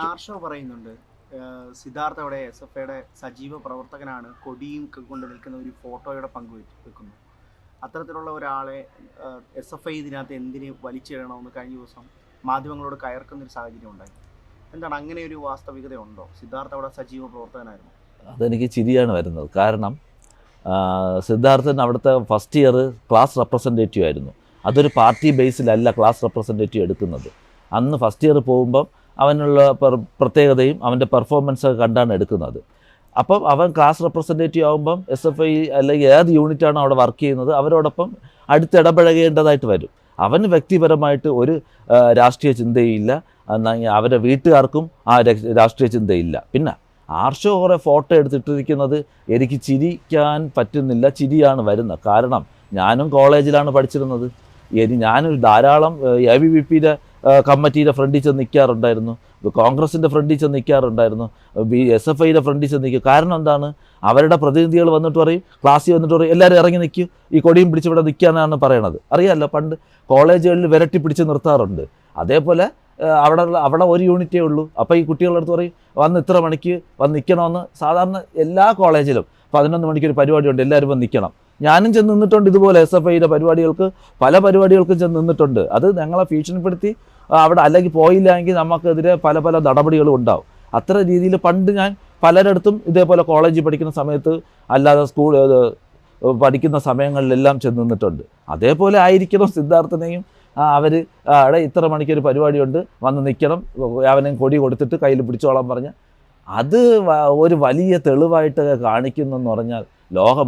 ആർഷോ പറയുന്നുണ്ട്. സിദ്ധാർത്ഥ അവിടെ S F ഐയുടെ സജീവ പ്രവർത്തകനാണ്. കൊടിയും കൊണ്ട് നിൽക്കുന്ന ഒരു ഫോട്ടോയുടെ പങ്ക് വെക്കുന്നു. അത്തരത്തിലുള്ള ഒരാളെ എസ് എഫ് ഐ ഇതിനകത്ത് എന്തിന് വലിച്ചിടണമെന്ന് കഴിഞ്ഞ ദിവസം മാധ്യമങ്ങളോട് കയർക്കുന്ന ഒരു സാഹചര്യം ഉണ്ടായി. എന്താണ്? അങ്ങനെ ഒരു വാസ്തവികത ഉണ്ടോ സിദ്ധാർത്ഥ അവിടെ സജീവ പ്രവർത്തകനായിരുന്നു. അതെനിക്ക് ചിരിയാണ് വരുന്നത്. കാരണം സിദ്ധാർത്ഥൻ അവിടുത്തെ ഫസ്റ്റ് ഇയർ ക്ലാസ് റെപ്രസെന്റേറ്റീവ് ആയിരുന്നു. അതൊരു പാർട്ടി ബേസിലല്ല ക്ലാസ് റെപ്രസെന്റേറ്റീവ് എടുക്കുന്നത്. അന്ന് ഫസ്റ്റ് ഇയർ പോകുമ്പം അവനുള്ള പ്രത്യേകതയും അവന്റെ പെർഫോമൻസ് ഒക്കെ കണ്ടാണ് എടുക്കുന്നത്. അപ്പം അവൻ ക്ലാസ് റെപ്രസെന്റേറ്റീവ് ആകുമ്പം എസ് എഫ് ഐ അല്ലെങ്കിൽ ഏത് യൂണിറ്റാണ് അവിടെ വർക്ക് ചെയ്യുന്നത് അവരോടൊപ്പം അടുത്തിടപഴകേണ്ടതായിട്ട് വരും. അവന് വ്യക്തിപരമായിട്ട് ഒരു രാഷ്ട്രീയ ചിന്തയില്ല. എന്നാൽ അവരുടെ വീട്ടുകാർക്കും ആ രാഷ്ട്രീയ ചിന്തയില്ല. പിന്നെ ആർഷോ കുറേ ഫോട്ടോ എടുത്തിട്ടിരിക്കുന്നത് എനിക്ക് ചിരിക്കാൻ പറ്റുന്നില്ല ചിരിയാണ് വരുന്നത്. കാരണം ഞാനും കോളേജിലാണ് പഠിച്ചിരുന്നത്. ഇനി ഞാനൊരു ധാരാളം എ ബി വി പിയുടെ കമ്മിറ്റിയുടെ ഫ്രണ്ടിൽ ചെന്ന് നിൽക്കാറുണ്ടായിരുന്നു. കോൺഗ്രസിന്റെ ഫ്രണ്ടിൽ ചെന്ന് നിൽക്കാറുണ്ടായിരുന്നു. ബി എസ് എഫ് ഐയുടെ ഫ്രണ്ടിൽ ചെന്ന് നിൽക്കും. കാരണം എന്താണ്? അവരുടെ പ്രതിനിധികൾ വന്നിട്ട് പറയും ക്ലാസ്സിൽ വന്നിട്ട് പറയും എല്ലാവരും ഇറങ്ങി നിൽക്കും. ഈ കൊടിയും പിടിച്ചിവിടെ നിൽക്കാനാണ് പറയണത്. അറിയാമല്ലോ പണ്ട് കോളേജുകളിൽ വിരട്ടി പിടിച്ച് നിർത്താറുണ്ട്. അതേപോലെ അവിടെ അവിടെ ഒരു യൂണിറ്റേ ഉള്ളൂ. അപ്പോൾ ഈ കുട്ടികളുടെ അടുത്ത് പറയും വന്ന് ഇത്ര മണിക്ക് വന്ന് നിൽക്കണമെന്ന് സാധാരണ എല്ലാ കോളേജിലും പതിനൊന്ന് മണിക്ക് ഒരു പരിപാടിയുണ്ട് എല്ലാവരും വന്ന് നിൽക്കണം. ഞാനും ചെന്ന് നിന്നിട്ടുണ്ട് ഇതുപോലെ എസ് എഫ് ഐയുടെ പരിപാടികൾക്ക്. പല പരിപാടികൾക്കും ചെന്ന് നിന്നിട്ടുണ്ട്. അത് ഞങ്ങളെ ഭീഷണിപ്പെടുത്തി അവിടെ അല്ലെങ്കിൽ പോയില്ല എങ്കിൽ നമുക്കെതിരെ പല പല നടപടികളും ഉണ്ടാവും. അത്ര രീതിയിൽ പണ്ട് ഞാൻ പലരിടത്തും ഇതേപോലെ കോളേജിൽ പഠിക്കുന്ന സമയത്ത് അല്ലാതെ സ്കൂൾ പഠിക്കുന്ന സമയങ്ങളിലെല്ലാം ചെന്ന് നിന്നിട്ടുണ്ട്. അതേപോലെ ആയിരിക്കണം സിദ്ധാർത്ഥനെയും അവർ അവിടെ ഇത്ര മണിക്കൊരു പരിപാടിയുണ്ട്. വന്ന് നിൽക്കണം അവനെയും കൊടി കൊടുത്തിട്ട് കയ്യിൽ പിടിച്ചോളാൻ പറഞ്ഞ്. അത് ഒരു വലിയ തെളിവായിട്ട് കാണിക്കുന്നു എന്ന് പറഞ്ഞാൽ ലോക